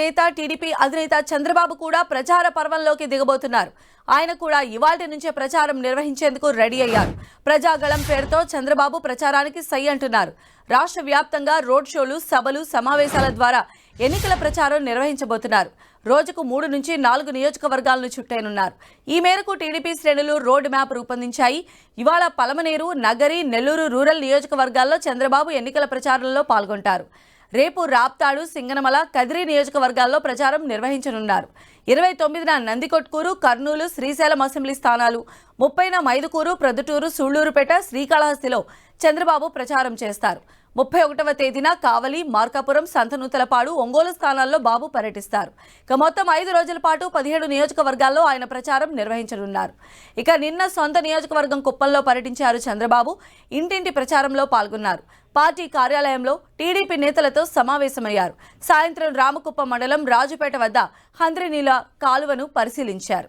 నేత టీడీపీ అధినేత చంద్రబాబు కూడా ప్రచార పర్వంలోకి దిగబోతున్నారు. ఆయన కూడా ఇవాటి నుంచే ప్రచారం నిర్వహించేందుకు రెడీ అయ్యారు. ప్రజాగళం పేరుతో చంద్రబాబు ప్రచారానికి సై అంటున్నారు. రాష్ట్ర వ్యాప్తంగా రోడ్ షోలు సభలు సమావేశాల ద్వారా ఎన్నికల ప్రచారం నిర్వహించబోతున్నారు. రోజుకు మూడు నుంచి నాలుగు నియోజకవర్గాలను చుట్టేనున్నారు. ఈ మేరకు టీడీపీ శ్రేణులు రోడ్ మ్యాప్ రూపొందించాయి. ఇవాళ పలమనేరు నగరి నెల్లూరు రూరల్ నియోజకవర్గాల్లో చంద్రబాబు ఎన్నికల ప్రచారంలో పాల్గొంటారు. రేపు రాప్తాడు సింగనమల కదిరి నియోజకవర్గాల్లో ప్రచారం నిర్వహించనున్నారు. ఇరవై తొమ్మిదిన నందికొట్కూరు కర్నూలు శ్రీశైలం అసెంబ్లీ స్థానాలు ముప్పైన మైదుకూరు ప్రొద్దుటూరు సూళ్ళూరుపేట శ్రీకాళహస్తిలో చంద్రబాబు ప్రచారం చేస్తారు. ముప్పై ఒకటవ తేదీన కావలి మార్కాపురం సంతనూతలపాడు ఒంగోలు స్థానాల్లో బాబు పర్యటిస్తారు. ఇక మొత్తం ఐదు రోజుల పాటు పదిహేడు నియోజకవర్గాల్లో ఆయన ప్రచారం నిర్వహించనున్నారు. ఇక నిన్న సొంత నియోజకవర్గం కుప్పంలో పర్యటించారు చంద్రబాబు. ఇంటింటి ప్రచారంలో పాల్గొన్నారు. పార్టీ కార్యాలయంలో టీడీపీ నేతలతో సమావేశమయ్యారు. సాయంత్రం రామకుప్ప మండలం రాజుపేట వద్ద హంద్రినీల కాలువను పరిశీలించారు.